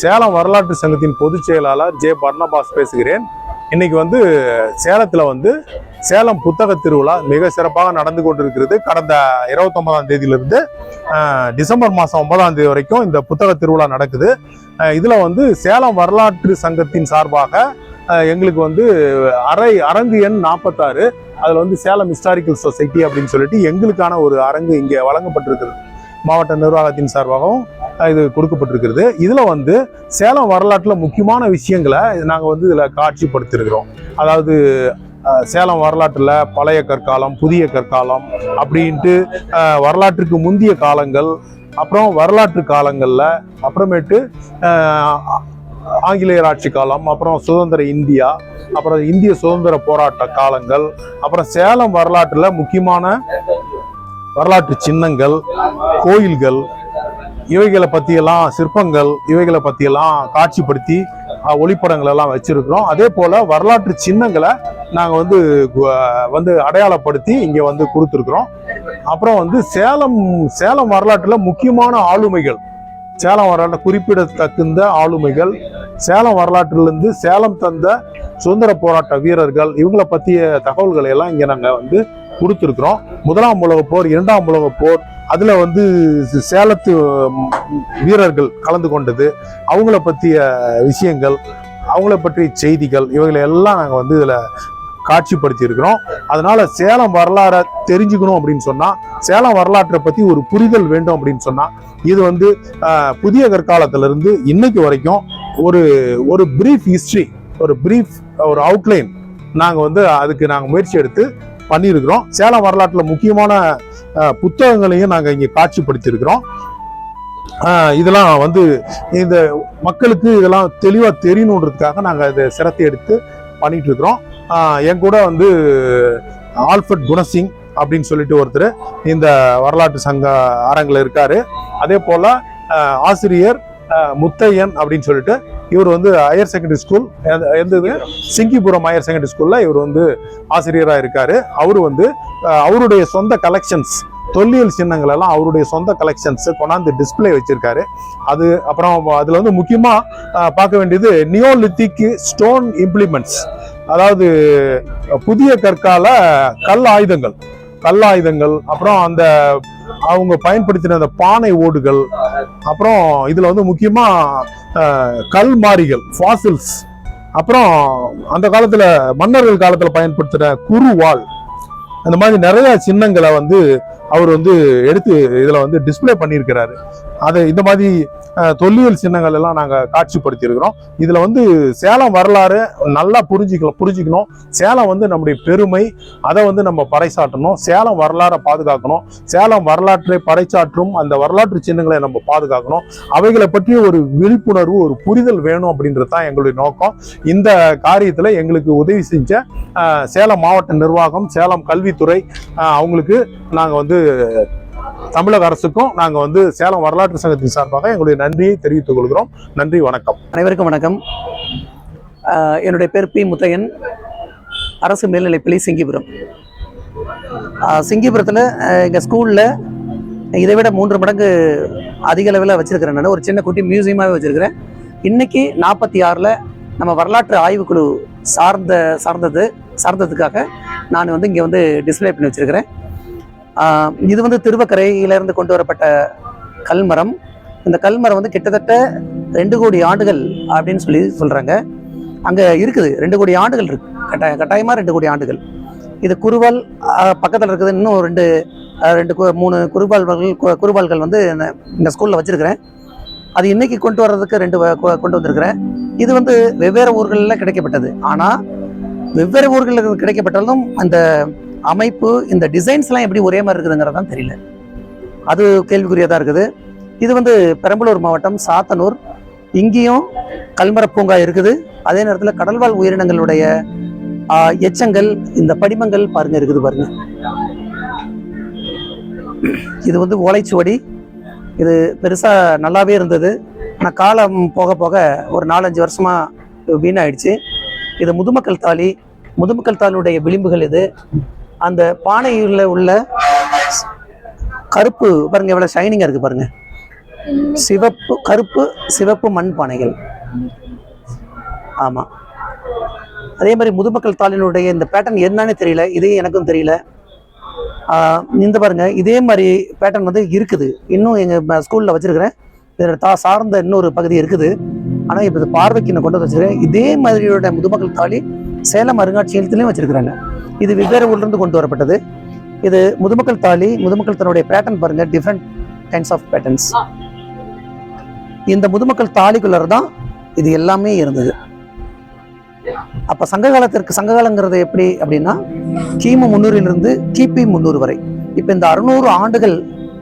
சேலம் வரலாற்று சங்கத்தின் பொதுச் செயலாளர் ஜே பர்ணபாஸ் பேசுகிறேன். இன்னைக்கு வந்து சேலத்தில் வந்து சேலம் புத்தக திருவிழா மிக சிறப்பாக நடந்து கொண்டிருக்கிறது. கடந்த இருபத்தொன்பதாம் தேதியிலிருந்து டிசம்பர் மாதம் ஒன்பதாம் தேதி வரைக்கும் இந்த புத்தக திருவிழா நடக்குது. இதில் வந்து சேலம் வரலாற்று சங்கத்தின் சார்பாக எங்களுக்கு வந்து அரை அரங்கு எண் நாற்பத்தாறு அதில் வந்து சேலம் ஹிஸ்டாரிக்கல் சொசைட்டி அப்படின்னு சொல்லிட்டு எங்களுக்கான ஒரு அரங்கு இங்கே வழங்கப்பட்டிருக்கிறது. மாவட்ட நிர்வாகத்தின் சார்பாகவும் இது கொடுக்கப்பட்டிருக்கிறது. இதில் வந்து சேலம் வரலாற்றில் முக்கியமான விஷயங்களை நாங்கள் வந்து இதில் காட்சிப்படுத்திருக்கிறோம் அதாவது சேலம் வரலாற்றில் பழைய கற்காலம் புதிய கற்காலம் அப்படின்ட்டு வரலாற்றுக்கு முந்தைய காலங்கள் அப்புறம் வரலாற்று காலங்களில் அப்புறமேட்டு ஆங்கிலேயர் ஆட்சி காலம் அப்புறம் சுதந்திர இந்தியா அப்புறம் இந்திய சுதந்திர போராட்ட காலங்கள் அப்புறம் சேலம் வரலாற்றில் முக்கியமான வரலாற்று சின்னங்கள் கோயில்கள் இவைகளை பற்றியெல்லாம் சிற்பங்கள் இவைகளை பற்றியெல்லாம் காட்சிப்படுத்தி ஒளிப்படங்கள் எல்லாம் வச்சிருக்கிறோம். அதே போல் வரலாற்று சின்னங்களை நாங்கள் வந்து கு- வந்து அடையாளப்படுத்தி இங்கே வந்து கொடுத்துருக்குறோம். அப்புறம் வந்து சேலம் சேலம் வரலாற்றில் முக்கியமான ஆளுமைகள் சேலம் வரலாற்று குறிப்பிடத்தகுந்த ஆளுமைகள் சேலம் வரலாற்றிலிருந்து சேலம் தந்த சுதந்திர போராட்ட வீரர்கள் இவங்களை பற்றிய தகவல்களை எல்லாம் இங்கே நாங்கள் வந்து கொடுத்துருக்குறோம். முதலாம் உலக போர் இரண்டாம் உலகப் போர் அதில் வந்து சேலத்து வீரர்கள் கலந்து கொண்டது. அவங்கள பற்றிய விஷயங்கள் அவங்கள பற்றிய செய்திகள் இவைகளை எல்லாம் நாங்கள் வந்து இதில் காட்சிப்படுத்தி இருக்கிறோம் அதனால சேலம் வரலாறை தெரிஞ்சுக்கணும் அப்படின்னு சொன்னா சேலம் வரலாற்றை பத்தி ஒரு புரிதல் வேண்டும் அப்படின்னு சொன்னா இது வந்து புதிய கற்காலத்துல இருந்து இன்னைக்கு வரைக்கும் ஒரு ஒரு பிரீஃப் ஹிஸ்டரி ஒரு பிரீஃப் ஒரு அவுட்லைன் நாங்கள் வந்து அதுக்கு நாங்கள் முயற்சி எடுத்து பண்ணியிருக்கிறோம். சேலம் வரலாற்றில் முக்கியமான புத்தகங்களையும் நாங்கள் இங்கே காட்சிப்படுத்தியிருக்கிறோம். இதெல்லாம் வந்து இந்த மக்களுக்கு இதெல்லாம் தெளிவாக தெரியணுன்றதுக்காக நாங்கள் இதை சிரத்தை எடுத்து பண்ணிட்டு இருக்கிறோம் என் கூட வந்து ஆல்ஃபர்ட் குணசிங் அப்படின்னு சொல்லிட்டு ஒருத்தர் இந்த வரலாற்று சங்க அரங்கில் இருக்காரு. அதே போல் ஆசிரியர் முத்தையன் அப்படின்னு சொல்லிட்டு இவர் வந்து ஹையர் செகண்டரி ஸ்கூல் எந்த இது சிங்கிபுரம் ஹையர் செகண்டரி ஸ்கூலில் இவர் வந்து ஆசிரியராக இருக்கார். அவர் வந்து அவருடைய சொந்த கலெக்ஷன்ஸ் தொல்லியல் சின்னங்கள் எல்லாம் அவருடைய சொந்த கலெக்ஷன்ஸ் கொண்டாந்து டிஸ்ப்ளே வச்சிருக்காரு. அது அப்புறம் அதுல வந்து முக்கியமா பார்க்க வேண்டியது நியோலித்திக் ஸ்டோன் இம்ப்ளிமெண்ட்ஸ் அதாவது புதிய கற்கால கல் ஆயுதங்கள். கல்லாயுதங்கள் அப்புறம் அந்த அவங்க பயன்படுத்தின அந்த பானை ஓடுகள் அப்புறம் இதுல வந்து முக்கியமா கல் மாறிகள் ஃபாசில்ஸ் அப்புறம் அந்த காலத்துல மன்னர்கள் காலத்துல பயன்படுத்தின குருவாள் அந்த மாதிரி நிறைய சின்னங்களை வந்து அவர் வந்து எடுத்து இதுல வந்து டிஸ்ப்ளே பண்ணியிருக்கிறாரு. அதை இந்த மாதிரி தொல்லியல் சின்னங்கள் எல்லாம் நாங்கள் காட்சிப்படுத்தியிருக்கிறோம். இதில் வந்து சேலம் வரலாறு நல்லா புரிஞ்சிக்கலாம் புரிஞ்சுக்கணும். சேலம் வந்து நம்முடைய பெருமை அதை வந்து நம்ம பறைசாற்றணும். சேலம் வரலாறை பாதுகாக்கணும். சேலம் வரலாற்றை பறைச்சாற்றும் அந்த வரலாற்று சின்னங்களை நம்ம பாதுகாக்கணும். அவைகளை பற்றி ஒரு விழிப்புணர்வு ஒரு புரிதல் வேணும் அப்படின்றது தான் எங்களுடைய நோக்கம். இந்த காரியத்தில் எங்களுக்கு உதவி செஞ்ச சேலம் மாவட்ட நிர்வாகம் சேலம் கல்வித்துறை அவங்களுக்கு நாங்கள் வந்து தமிழக அரசுக்கும் நாங்கள் வந்து சேலம் வரலாற்று சங்கத்தின் சார்பாக எங்களுடைய நன்றியை தெரிவித்துக் கொள்கிறோம். நன்றி வணக்கம். அனைவருக்கும் வணக்கம். என்னுடைய பேர் பி முத்தையன். அரசு மேல்நிலைப்பள்ளி சிங்கிபுரம். சிங்கிபுரத்தில் எங்கள் ஸ்கூலில் இதை விட மூன்று மடங்கு அதிக அளவில் வச்சுருக்கிறேன் நான். ஒரு சின்ன குட்டி மியூசியமாகவே வச்சுருக்கிறேன். இன்றைக்கி நாற்பத்தி ஆறில் நம்ம வரலாற்று ஆய்வுக்குழு சார்ந்த சார்ந்தது சார்ந்ததுக்காக நான் வந்து இங்கே வந்து டிஸ்ப்ளே பண்ணி வச்சுருக்கிறேன். இது வந்து திருவக்கரையிலிருந்து கொண்டு வரப்பட்ட கல்மரம். இந்த கல்மரம் வந்து கிட்டத்தட்ட ரெண்டு கோடி ஆண்டுகள் அப்படின்னு சொல்லி சொல்கிறாங்க அங்கே இருக்குது ரெண்டு கோடி ஆண்டுகள் இருக்கு. கட்டாய கட்டாயமாக ரெண்டு கோடி ஆண்டுகள். இது குருவால் பக்கத்தில் இருக்குது. இன்னும் ரெண்டு ரெண்டு கு- மூணு குருபால்கள் கு- குருபால்கள் வந்து இந்த- இந்த வச்சுருக்கிறேன். அது இன்றைக்கி கொண்டு வர்றதுக்கு ரெண்டு வ- கொ- கொண்டு வந்திருக்கிறேன். இது வந்து வெவ்வேறு ஊர்களில் கிடைக்கப்பட்டது. ஆனால் வெவ்வேறு ஊர்களில் கிடைக்கப்பட்டாலும் அந்த அமைப்பு இந்த டிசைன்ஸ்லாம் எப்படி ஒரே மாதிரி இருக்குதுங்கிறது தான் தெரியல. அது கேள்விக்குரியதாக இருக்குது. இது வந்து பெரம்பலூர் மாவட்டம் சாத்தனூர். இங்கேயும் கல்மர பூங்கா இருக்குது. அதே நேரத்தில் கடல்வாழ் உயிரினங்களுடைய எச்சங்கள் இந்த படிமங்கள் பாருங்க இருக்குது பாருங்க. இது வந்து ஓலைச்சுவடி. இது பெருசாக நல்லாவே இருந்தது. ஆனால் காலம் போக போக ஒரு நாலஞ்சு வருஷமாக வீணாயிடுச்சு. இது முதுமக்கள் தாலி. முதுமக்கள் தாலியுடைய விளிம்புகள் இது. அந்த பானையில் உள்ள கருப்பு பாருங்க எவ்வளவு ஷைனிங்கா இருக்கு பாருங்க. சிவப்பு கருப்பு சிவப்பு மண் பானைகள். ஆமாம் அதே மாதிரி முதுமக்கள் தாளினுடைய இந்த பேட்டர்ன் என்னன்னு தெரியல இதே எனக்கும் தெரியல. இந்த பாருங்க இதே மாதிரி பேட்டர்ன் வந்து இருக்குது. இன்னும் எங்கள் ஸ்கூலில் வச்சிருக்கிறேன். இதோட தா சார்ந்த இன்னொரு பகுதி இருக்குது. ஆனால் இப்போ பார்வைக்கு நான் கொண்டு வந்து வச்சிருக்கேன் இதே மாதிரியோட முதுமக்கள் தாலி சேலம் அருங்காட்சியகத்திலையும் வச்சிருக்கிறாங்க. இது வெவ்வேறு ஊர்லேருந்து கொண்டு வரப்பட்டது. இது முதுமக்கள் தாலி முதுமக்கள் தன்னுடைய பேட்டர்ன் பாருங்க டிஃப்ரெண்ட் கைண்ட்ஸ் ஆஃப் பேட்டர்ன்ஸ் இந்த முதுமக்கள் தாலிக்குள்ளர் தான் இது எல்லாமே இருந்தது. அப்ப சங்க காலத்திற்கு சங்க காலங்கிறது எப்படி அப்படின்னா கிமு முன்னூறிலிருந்து கிபி முன்னூறு வரை. இப்ப இந்த அறுநூறு ஆண்டுகள்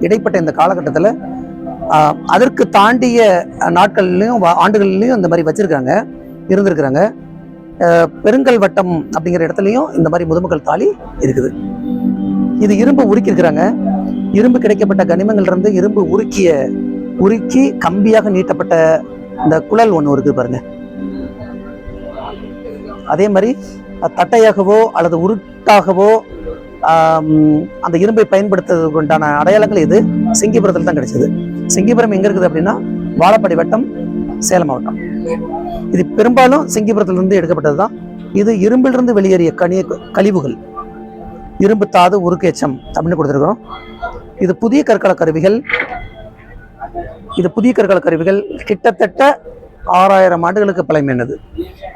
இடைப்பட்ட இந்த காலகட்டத்தில் அதற்கு தாண்டிய நாட்கள்லையும் ஆண்டுகள்லையும் இந்த மாதிரி வச்சிருக்காங்க இருந்திருக்கிறாங்க. பெருங்கல் வட்டம் அப்படிங்கிற இடத்துலையும் இந்த மாதிரி முதுமக்கள் தாலி இருக்குது. இது இரும்பு உருக்கியிருக்கிறாங்க இரும்பு கிடைக்கப்பட்ட கனிமங்கள் இருந்து இரும்பு உருக்கிய உருக்கி கம்பியாக நீட்டப்பட்ட இந்த குழல் ஒன்று இருக்குது பாருங்க. அதே மாதிரி தட்டையாகவோ அல்லது உருட்டாகவோ அந்த இரும்பை பயன்படுத்துறதுக்கு உண்டான அடையாளங்கள் இது. சிங்கிபுரத்தில் தான் கிடைச்சது. சிங்கிபுரம் எங்கே இருக்குது அப்படின்னா வாழப்படி வட்டம் சேலம் மாவட்டம். இது பெரும்பாலும் சிங்கிபுரத்திலிருந்து எடுக்கப்பட்டது தான். இது இரும்பிலிருந்து வெளியேறிய கனிய கழிவுகள். இரும்பு தாது உருக்கேச்சம் அப்படின்னு கொடுத்துருக்குறோம். இது புதிய கற்கள கருவிகள். இது புதிய கற்கள கருவிகள் கிட்டத்தட்ட ஆறாயிரம் ஆண்டுகளுக்கு பழமையானது.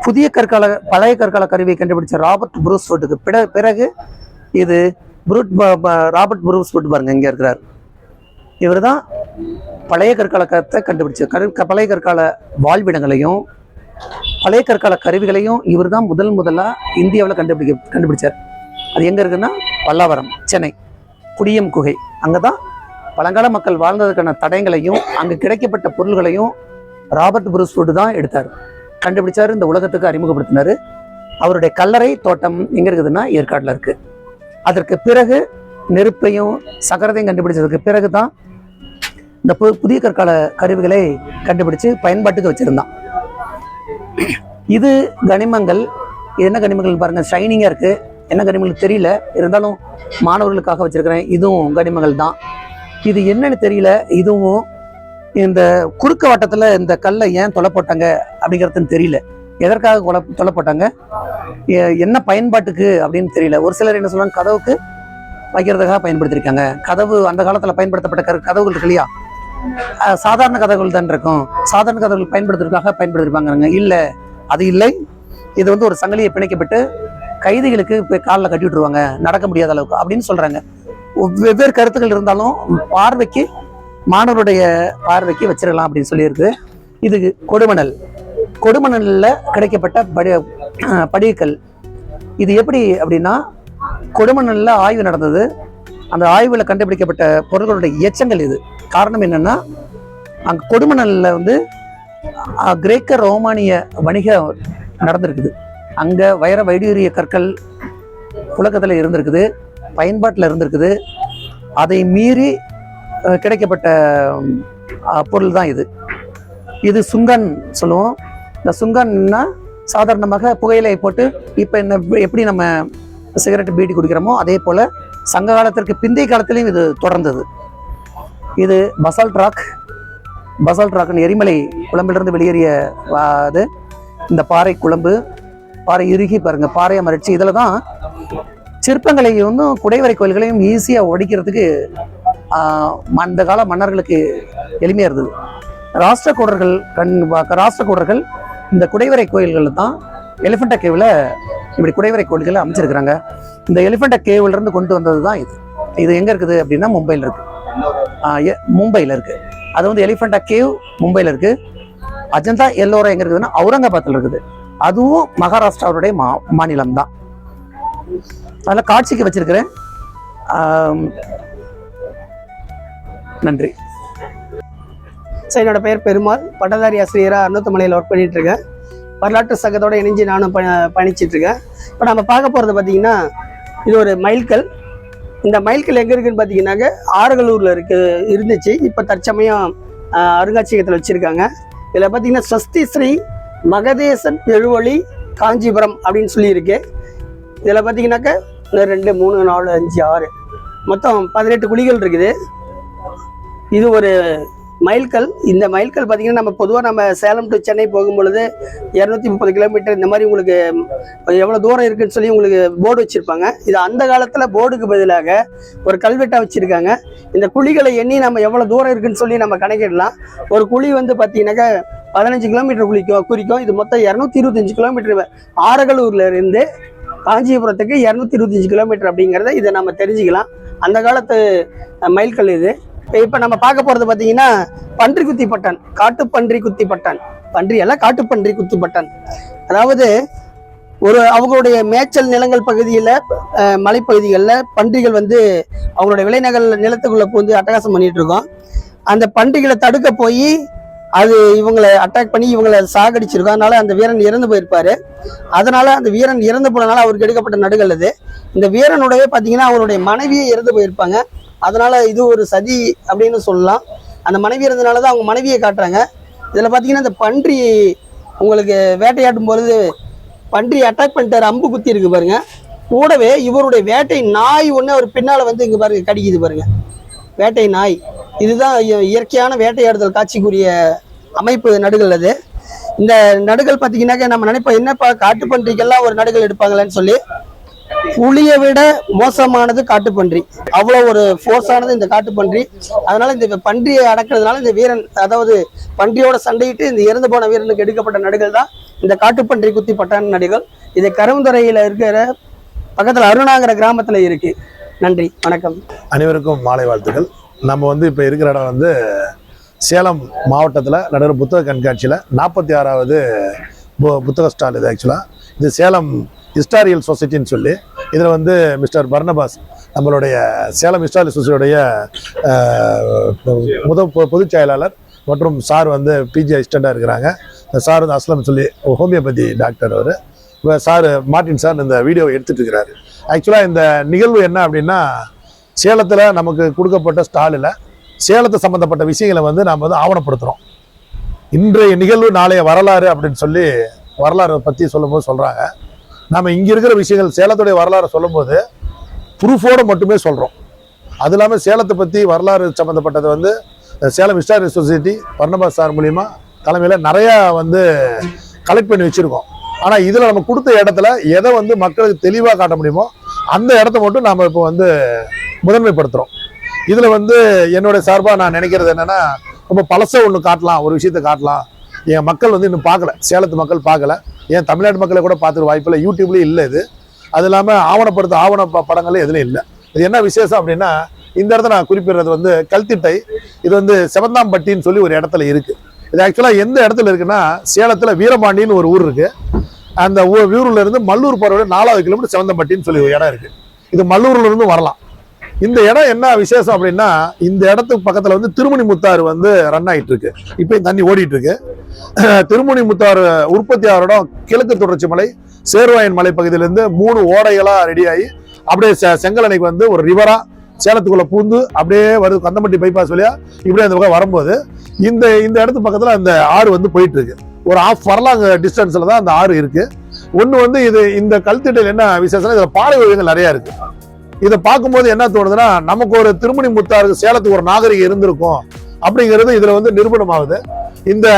புதிய கற்கால பழைய கற்கால கருவியை கண்டுபிடிச்ச ராபர்ட் புரூஸ்ஃபோர்ட்டுக்கு பிற பிறகு இது புரூட் ராபர்ட் புரூஸ்ஃபோர்ட் பாருங்க இங்க இருக்கிறார். இவர் தான் பழைய கற்கால கத்தை கண்டுபிடிச்ச. கரு க- பழைய கற்கால வாழ்விடங்களையும் பழைய கற்கால கருவிகளையும் இவர் தான் முதல் முதலாக இந்தியாவில் கண்டுபிடிக்க கண்டுபிடிச்சார். அது எங்கே இருக்குன்னா பல்லாவரம் சென்னை குடியம் குகை. அங்கே தான் பழங்கால மக்கள் வாழ்ந்ததுக்கான தடயங்களையும் அங்கு கிடைக்கப்பட்ட பொருள்களையும் ராபர்ட் புரூஸ்ஃபோர்டு தான் எடுத்தார். கண்டுபிடிச்சார் இந்த உலகத்துக்கு அறிமுகப்படுத்தினார். அவருடைய கல்லறை தோட்டம் எங்கே இருக்குதுன்னா ஏற்காட்டில் இருக்குது அதற்கு பிறகு நெருப்பையும் சக்கரத்தையும் கண்டுபிடிச்சதுக்கு பிறகு தான் இந்த பு- புதிய கற்கால கருவிகளை கண்டுபிடிச்சு பயன்பாட்டுக்கு வச்சிருந்தான். இது கனிமங்கள் இது என்ன கனிமங்கள் பாருங்க ஷைனிங்கா இருக்கு. என்ன கனிமங்கள் தெரியல இருந்தாலும் மாணவர்களுக்காக வச்சிருக்கிறேன். இதுவும் கனிமங்கள் தான். இது என்னன்னு தெரியல இதுவும் இந்த குறுக்க வட்டத்துல இந்த கல்லை ஏன் தொலை போட்டாங்க அப்படிங்கிறதுன்னு தெரியல. எதற்காக கொலை தொலை போட்டாங்க? என்ன பயன்பாட்டுக்கு அப்படின்னு தெரியல. ஒரு சிலர் என்ன சொல்றாங்க கதவுக்கு வைக்கிறதுக்காக பயன்படுத்தியிருக்காங்க. கதவு அந்த காலத்துல பயன்படுத்தப்பட்ட கரு கதவுகள் இருக்கு இல்லையா? சாதாரண கதைகள் தான் இருக்கும். சாதாரண கதைகள் பயன்படுத்துறதுக்காக பயன்படுத்திருப்பாங்க இல்லை அது இல்லை. இது வந்து ஒரு சங்கிலியை பிணைக்கப்பட்டு கைதிகளுக்கு இப்போ காலில் கட்டி விட்டுருவாங்க. நடக்க முடியாத அளவுக்கு அப்படின்னு சொல்றாங்க. வெவ்வேறு கருத்துக்கள் இருந்தாலும் பார்வைக்கு மாணவருடைய பார்வைக்கு வச்சிடலாம் அப்படின்னு சொல்லியிருக்கு. இது கொடுமணல். கொடுமணலில் கிடைக்கப்பட்ட படி அஹ் படிகக்கல் இது எப்படி அப்படின்னா கொடுமணலில் ஆய்வு நடந்தது. அந்த ஆய்வில் கண்டுபிடிக்கப்பட்ட பொருட்களுடைய எச்சங்கள் இது. காரணம் என்னன்னா அங்க கொடுமணல்ல வந்து கிரேக்க ரோமானிய வணிகம் நடந்திருக்குது. அங்க வைர வைடூரிய கற்கள் புழக்கத்துல இருந்திருக்குது பயன்பாட்டில் இருந்திருக்குது. அதை மீறி கிடைக்கப்பட்ட பொருள் தான் இது. இது சுங்கன் சொல்லுவோம். இந்த சுங்கன்னா சாதாரணமாக புகையிலை போட்டு இப்போ என்ன எப்படி நம்ம சிகரெட் பீடி குடிக்கிறோமோ அதே போல் சங்க காலத்திற்கு பிந்தைய காலத்திலையும் இது தொடர்ந்தது. இது பசால் ட்ராக் பசால் ட்ராக்னு எரிமலை குழம்பிலிருந்து வெளியேறிய அது இந்த பாறை குழம்பு பாறை இறுகி பாருங்க பாறையை மறைச்சு. இதில் தான் சிற்பங்களையும் ஒன்றும் குடைவரை கோயில்களையும் ஈஸியாக ஒடிக்கிறதுக்கு அந்த கால மன்னர்களுக்கு எளிமையாக இருந்தது. ராஷ்டிரக்கூடர்கள் கண் ராஷ்டிரக்கூடர்கள் இந்த குடைவரை கோயில்களில் தான் எலிஃபண்டா கேவில் இப்படி குடைவரை கோயில்களை அமைச்சிருக்கிறாங்க. இந்த எலிஃபண்டா கேவிலிருந்து கொண்டு வந்தது தான் இது. இது எங்கே இருக்குது அப்படின்னா மும்பையில் இருக்குது மும்பையில் இருக்குது அது வந்து எலிஃபண்டா கேவ் மும்பையில் இருக்குது அஜந்தா எல்லோரா எங்கே இருக்குதுன்னா அவுரங்காபாத்தில் இருக்குது. அதுவும் மகாராஷ்டிராவுடைய மா மாநிலம் தான் அதில் காட்சிக்கு வச்சிருக்கிறேன். நன்றி. சார் என்னோடய பெயர் பெருமாள். பட்டதாரி ஆசிரியராக அன்னத்தமலையில் ஒர்க் பண்ணிகிட்ருக்கேன் இருக்கேன் வரலாற்று சங்கத்தோடு இணைஞ்சு நானும் ப பயணிச்சிட்ருக்கேன் இப்போ நம்ம பார்க்க போகிறது பார்த்திங்கன்னா இது ஒரு மைல்கல். இந்த மைல்கல் எங்கே இருக்குன்னு பார்த்தீங்கன்னாக்க ஆரகலூரில் இருக்கு இருந்துச்சு. இப்போ தற்சமயம் அருங்காட்சியகத்தில் வச்சுருக்காங்க. இதில் பார்த்தீங்கன்னா ஸ்வஸ்தி ஸ்ரீ மகதேசன் எழுவழி காஞ்சிபுரம் அப்படின்னு சொல்லியிருக்கு. இதில் பார்த்தீங்கன்னாக்க இந்த ரெண்டு மூணு நாலு அஞ்சு ஆறு. மொத்தம் பதினெட்டு குழிகள் இருக்குது. இது ஒரு மைல்கல் இந்த மைல்கல் பார்த்தீங்கன்னா நம்ம பொதுவாக நம்ம சேலம் டு சென்னை போகும் பொழுது இரநூத்தி முப்பது கிலோமீட்டர் இந்த மாதிரி உங்களுக்கு எவ்வளோ தூரம் இருக்குன்னு சொல்லி உங்களுக்கு போர்டு வச்சுருப்பாங்க. இது அந்த காலத்தில் போர்டுக்கு பதிலாக ஒரு கல்வெட்டாக வச்சுருக்காங்க. இந்த குழிகளை எண்ணி நம்ம எவ்வளோ தூரம் இருக்குன்னு சொல்லி நம்ம கணக்கிடலாம். ஒரு குழி வந்து பார்த்தீங்கன்னாக்கா பதினஞ்சு கிலோமீட்டர் குளிக்கும் குறிக்கும் இது மொத்தம் இரநூத்தி இருபத்தஞ்சு கிலோமீட்டர் ஆரகலூர்ல இருந்து காஞ்சிபுரத்துக்கு இரநூத்தி இருபத்தஞ்சு கிலோமீட்டர் அப்படிங்கிறத இதை நம்ம தெரிஞ்சுக்கலாம். அந்த காலத்து மைல்கல் இது. இப்போ நம்ம பார்க்க போகிறது பார்த்தீங்கன்னா பன்றி குத்தி பட்டன் காட்டு பன்றி குத்தி பட்டன். பன்றி அல்ல காட்டு பன்றி குத்தி பட்டன். அதாவது ஒரு அவங்களுடைய மேய்ச்சல் நிலங்கள் பகுதியில் மலைப்பகுதிகளில் பன்றிகள் வந்து அவங்களுடைய விளைநகல் நிலத்துக்குள்ளே பூந்து அட்டகாசம் பண்ணிட்டு இருக்கோம் அந்த பன்றிகளை தடுக்க போய் அது இவங்களை அட்டாக் பண்ணி இவங்களை சாகடிச்சிருக்கோம். அதனால அந்த வீரன் இறந்து போயிருப்பாரு. அதனால அந்த வீரன் இறந்து போனனால அவருக்கு எடுக்கப்பட்ட நடுகள் அது. இந்த வீரனுடைய பார்த்தீங்கன்னா அவருடைய மனைவியே இறந்து போயிருப்பாங்க. அதனால இது ஒரு சதி அப்படின்னு சொல்லலாம். அந்த மனைவி இருந்தனால தான் அவங்க மனைவியை காட்டுறாங்க. இதில் பார்த்தீங்கன்னா இந்த பன்றி உங்களுக்கு வேட்டையாட்டும் பொழுது பன்றி அட்டாக் பண்ணிட்டார். அம்பு குத்தி இருக்கு பாருங்க. கூடவே இவருடைய வேட்டை நாய் ஒன்று அவர் பின்னால் வந்து இங்கே பாருங்க கடிக்குது பாருங்க. வேட்டை நாய். இதுதான் இய- இயற்கையான வேட்டையாடுதல் காட்சிக்குரிய அமைப்பு நடுகள் அது. இந்த நடுகள் பார்த்தீங்கன்னாக்க நம்ம நினைப்போம் என்னப்பா காட்டுப்பன்றிக்கெல்லாம் ஒரு நடுகள் எடுப்பாங்களேன்னு சொல்லி. புலியை விட மோசமானது காட்டுப்பன்றி. அவ்வளோ ஒரு ஃபோர்ஸானது இந்த காட்டுப்பன்றி. அதனால இந்த பன்றியை அடக்கிறதுனால இந்த வீரன் அதாவது பன்றியோட சண்டையிட்டு இந்த இறந்து போன வீரனுக்கு எடுக்கப்பட்ட நடுகள் தான் இந்த காட்டுப்பன்றி குத்தி பட்டான நடுகள். இது கரும்புத்துறையில் இருக்கிற பக்கத்தில் அருணாங்கிற கிராமத்தில் இருக்கு. நன்றி வணக்கம். அனைவருக்கும் மாலை வாழ்த்துக்கள். நம்ம வந்து இப்போ இருக்கிற இடம் வந்து சேலம் மாவட்டத்தில் நடுவர் புத்தக கண்காட்சியில் நாற்பத்தி ஆறாவது பு- புத்தக ஸ்டால் இது ஆக்சுவலாக இது சேலம் ஹிஸ்டாரியல் சொசைட்டின்னு சொல்லி இதில் வந்து மிஸ்டர் பர்னபாஸ் நம்மளுடைய சேலம் ஹிஸ்டாரியல் சொசைட்டியுடைய முத பொதுச் செயலாளர் மற்றும் சார் வந்து பிஜி அசிஸ்டண்ட்டாக இருக்கிறாங்க. சார் வந்து அஸ்லம் சொல்லி ஹோமியோபதி டாக்டர் அவர். இப்போ சார் மார்ட்டின் சார் இந்த வீடியோவை எடுத்துகிட்டு இருக்கிறாரு. ஆக்சுவலாக இந்த நிகழ்வு என்ன அப்படின்னா சேலத்தில் நமக்கு கொடுக்கப்பட்ட ஸ்டாலில் சேலத்தை சம்மந்தப்பட்ட விஷயங்களை வந்து நாம் வந்து ஆவணப்படுத்துகிறோம் இன்றைய நிகழ்வு நாளைய வரலாறு அப்படின்னு சொல்லி வரலாறு பற்றி சொல்லும்போது சொல்கிறாங்க நம்ம இங்கே இருக்கிற விஷயங்கள் சேலத்துடைய வரலாறு சொல்லும்போது ப்ரூஃபோடு மட்டுமே சொல்கிறோம் அது இல்லாமல் சேலத்தை பற்றி வரலாறு சம்மந்தப்பட்டது வந்து Salem historic society Barnabas sir மூலிமா தலைமையில் நிறையா வந்து கலெக்ட் பண்ணி வச்சுருக்கோம். ஆனால் இதில் நம்ம கொடுத்த இடத்துல எதை வந்து மக்களுக்கு தெளிவாக காட்ட முடியுமோ அந்த இடத்த மட்டும் நாம் இப்போ வந்து முதன்மைப்படுத்துகிறோம் இதில் வந்து என்னுடைய சார்பாக நான் நினைக்கிறது என்னென்னா ரொம்ப பழச ஒன்று காட்டலாம் ஒரு விஷயத்தை காட்டலாம். என் மக்கள் வந்து இன்னும் பார்க்கல. சேலத்து மக்கள் பார்க்கல. ஏன் தமிழ்நாட்டு மக்களை கூட பார்த்துக்க வாய்ப்பில்லை. யூடியூப்லேயும் இல்லை இது. அது இல்லாமல் ஆவணப்படுத்த ஆவண ப- படங்கள் எதுலையும் இல்லை. இது என்ன விசேஷம் அப்படின்னா இந்த இடத்த நான் குறிப்பிடுறது வந்து கல்திட்டை. இது வந்து செவந்தாம்பட்டின்னு சொல்லி ஒரு இடத்துல இருக்குது இது ஆக்சுவலாக எந்த இடத்துல இருக்குன்னா சேலத்தில் வீரபாண்டின்னு ஒரு ஊர் இருக்குது அந்த ஊ- இருந்து மல்லூர் போகிற நாலாவது கிலோமீட்டர் செவந்தம்பட்டின்னு சொல்லி ஒரு இடம் இருக்குது இது மல்லூர்லேருந்து வரலாம். இந்த இடம் என்ன விசேஷம் அப்படின்னா இந்த இடத்துக்கு பக்கத்தில் வந்து திருமணி முத்தாறு வந்து ரன் ஆகிட்டு இருக்கு இப்பயும் தண்ணி ஓடிட்டு இருக்கு திருமணி முத்தாறு உற்பத்தியாளரோட கிழக்கு தொடர்ச்சி மலை சேர்வாயன் மலை பகுதியிலேருந்து மூணு ஓடைகளாக ரெடியாகி அப்படியே செங்கலணைக்கு வந்து ஒரு ரிவராக சேலத்துக்குள்ளே பூந்து அப்படியே வருது கந்தமட்டி பைபாஸ் வழியாக இப்படியே அந்த பக்கம் வரும்போது இந்த இந்த இடத்து பக்கத்தில் அந்த ஆறு வந்து போயிட்டு இருக்கு ஒரு ஆஃப் வரலாங்க டிஸ்டன்ஸில் தான் அந்த ஆறு இருக்குது ஒன்று வந்து இது இந்த கல்திட்டையில் என்ன விசேஷம்னா இதில் பாலை ஓய்வுகள் நிறையா இருக்குது இதை பார்க்கும்போது என்ன தோணுதுன்னா நமக்கு ஒரு திருமணி முத்தாருக்கு சேலத்துக்கு ஒரு நாகரிகம் இருந்திருக்கும் அப்படிங்கிறது இதில் வந்து நிரூபணமாகுது. இந்த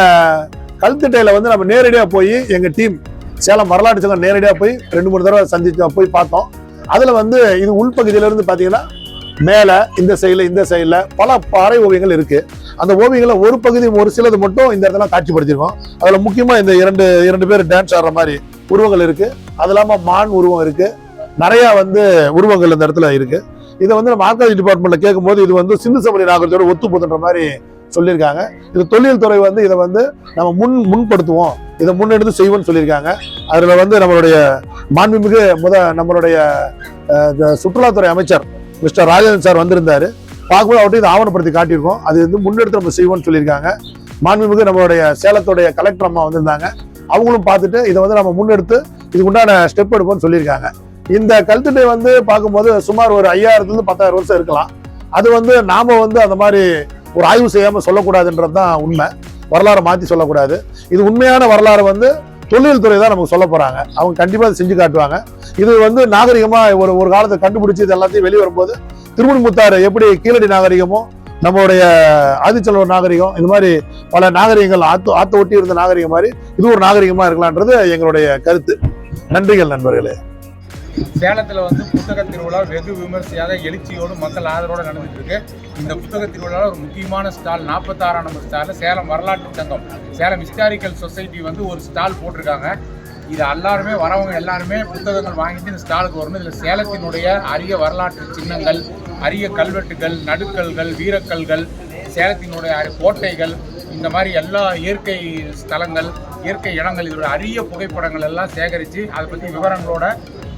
கல்திட்டையில் வந்து நம்ம நேரடியாக போய் எங்கள் டீம் சேலம் வரலாற்று சங்கம் நேரடியாக போய் ரெண்டு மூணு தடவை சந்திச்சு போய் பார்த்தோம். அதில் வந்து இது உள்பகுதியிலேருந்து பார்த்தீங்கன்னா மேலே இந்த சைடில் இந்த சைடில் பல பாறை ஓவியங்கள் இருக்குது அந்த ஓவியங்களை ஒரு பகுதி ஒரு சிலது மட்டும் இந்த இடத்துல காட்சிப்படுத்திருக்கோம். அதில் முக்கியமாக இந்த இரண்டு இரண்டு பேர் டான்ஸ் ஆடுற மாதிரி உருவங்கள் இருக்குது அது இல்லாமல் மான் உருவம் இருக்குது நிறையா வந்து உருவங்கள் இந்த இடத்துல இருக்குது இதை வந்து நம்ம ஆர்காலஜி டிபார்ட்மெண்ட்டில் கேட்கும்போது இது வந்து சிந்து சமணி நாகரிகத்தோட ஒத்து போதுன்ற மாதிரி சொல்லியிருக்காங்க. இது தொழில் துறை வந்து இதை வந்து நம்ம முன் முன்படுத்துவோம். இதை முன்னெடுத்து செய்வோம்னு சொல்லியிருக்காங்க. அதில் வந்து நம்மளுடைய மாண்புமிகு முத நம்மளுடைய சுற்றுலாத்துறை அமைச்சர் மிஸ்டர் ராஜேந்திரன் சார் வந்திருந்தார். பார்க்கும்போது அவர்கிட்ட இதை ஆவணப்படுத்தி காட்டியிருக்கோம். அது வந்து முன்னெடுத்து நம்ம செய்வோம்னு சொல்லியிருக்காங்க. மாண்புமிகு நம்மளுடைய சேலத்துடைய கலெக்டர் அம்மா வந்திருந்தாங்க. அவங்களும் பார்த்துட்டு இதை வந்து நம்ம முன்னெடுத்து இதுக்கு உண்டான ஸ்டெப் எடுப்போம்னு சொல்லியிருக்காங்க. இந்த கல்திட்டை வந்து பார்க்கும்போது சுமார் ஒரு ஐயாயிரத்துலேருந்து பத்தாயிரம் வருஷம் இருக்கலாம். அது வந்து நாம் வந்து அந்த மாதிரி ஒரு ஆய்வு செய்யாமல் சொல்லக்கூடாதுன்றது தான் உண்மை. வரலாறை மாற்றி சொல்லக்கூடாது. இது உண்மையான வரலாறு வந்து தொழில் துறை தான் நமக்கு சொல்ல போகிறாங்க அவங்க கண்டிப்பாக செஞ்சு காட்டுவாங்க. இது வந்து நாகரிகமாக ஒரு ஒரு காலத்தை கண்டுபிடிச்சி இது எல்லாத்தையும் வெளியே வரும்போது திருமணிமுத்தாறு எப்படி கீழடி நாகரிகமோ நம்மளுடைய ஆதிச்சலவர் நாகரிகம் இந்த மாதிரி பல நாகரிகங்கள் ஆத்து ஆத்த ஒட்டி இருந்த நாகரிகம் மாதிரி இது ஒரு நாகரிகமாக இருக்கலான்றது எங்களுடைய கருத்து. நன்றிகள் நண்பர்களே. சேலத்தில் வந்து புத்தக திருவிழா வெகு விமர்சையாக எழுச்சியோடு மக்கள் ஆதரவோடு நடந்துட்டு இருக்கு. இந்த புத்தக திருவிழாவில் ஒரு முக்கியமான ஸ்டால் நாற்பத்தாறாம் நம்பர் ஸ்டாலில் சேலம் வரலாற்று சங்கம் சேலம் ஹிஸ்டாரிக்கல் சொசைட்டி வந்து ஒரு ஸ்டால் போட்டிருக்காங்க. இது எல்லாருமே வரவங்க எல்லாருமே புத்தகங்கள் வாங்கிட்டு இந்த ஸ்டாலுக்கு வரணும். இதில் சேலத்தினுடைய அரிய வரலாற்று சின்னங்கள் அரிய கல்வெட்டுகள் நடுக்கல்கள் வீரக்கல்கள் சேலத்தினுடைய கோட்டைகள் இந்த மாதிரி எல்லா இயற்கை ஸ்தலங்கள் இயற்கை இடங்கள் இதோட அரிய புகைப்படங்கள் எல்லாம் சேகரித்து அதை பற்றி விவரங்களோட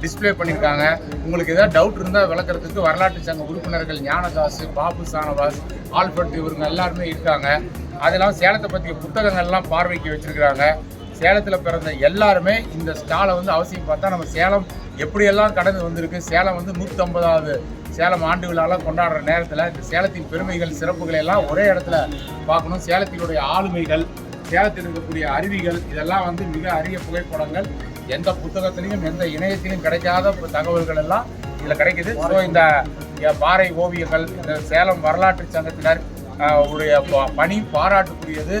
டிஸ்ப்ளே பண்ணியிருக்காங்க உங்களுக்கு ஏதாவது டவுட் இருந்தால் விளக்கிறதுக்கு வரலாற்று சங்க உறுப்பினர்கள் ஞானதாஸ் பாபு சானவாஸ் ஆல்பர்ட் இவங்க எல்லாருமே இருக்காங்க. அதெல்லாம் சேலத்தை பற்றிய புத்தகங்கள்லாம் பார்வைக்கு வச்சுருக்கிறாங்க. சேலத்தில் பிறந்த எல்லாருமே இந்த ஸ்டாலை வந்து அவசியம் பார்த்தா நம்ம சேலம் எப்படியெல்லாம் கடந்து வந்திருக்கு சேலம் வந்து நூற்றம்பதாவது சேலம் ஆண்டு விழாலாம் கொண்டாடுற நேரத்தில் இந்த சேலத்தின் பெருமைகள் சிறப்புகளை எல்லாம் ஒரே இடத்துல பார்க்கணும். சேலத்தினுடைய ஆளுமைகள் சேலத்தில் இருக்கக்கூடிய அருவிகள் இதெல்லாம் வந்து மிக அரிய புகைப்படங்கள். எந்த புத்தகத்திலையும் எந்த இணையத்திலும் கிடைக்காத தகவல்கள் எல்லாம் இதில் கிடைக்குது. ஸோ இந்த பாறை ஓவியங்கள் இந்த சேலம் வரலாற்று சங்கத்தினர் உடைய பணி பாராட்டுக்குரியது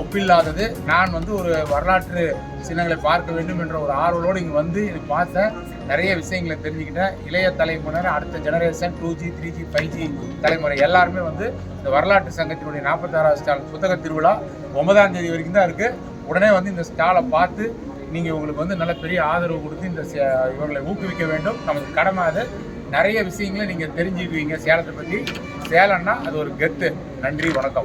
ஒப்பில்லாதது. நான் வந்து ஒரு வரலாற்று சின்னங்களை பார்க்க வேண்டும் என்ற ஒரு ஆர்வலோடு இங்கே வந்து இதை பார்த்தேன். நிறைய விஷயங்களை தெரிஞ்சுக்கிட்டேன். இளைய தலைமுறை அடுத்த generation two G three G five G தலைமுறை எல்லாருமே வந்து இந்த வரலாற்று சங்கத்தினுடைய நாற்பத்தாறாவது ஸ்டால் புத்தக திருவிழா ஒன்பதாம் தேதி வரைக்கும் தான் இருக்குது உடனே வந்து இந்த ஸ்டாலை பார்த்து நீங்கள் உங்களுக்கு வந்து நல்ல பெரிய ஆதரவு கொடுத்து இந்த சே- இவர்களை ஊக்குவிக்க வேண்டும். நமக்கு கடமை அது. நிறைய விஷயங்களை நீங்கள் தெரிஞ்சுக்குவீங்க. சேலத்தை பற்றி சேலம்னா அது ஒரு கெத்து. நன்றி வணக்கம்.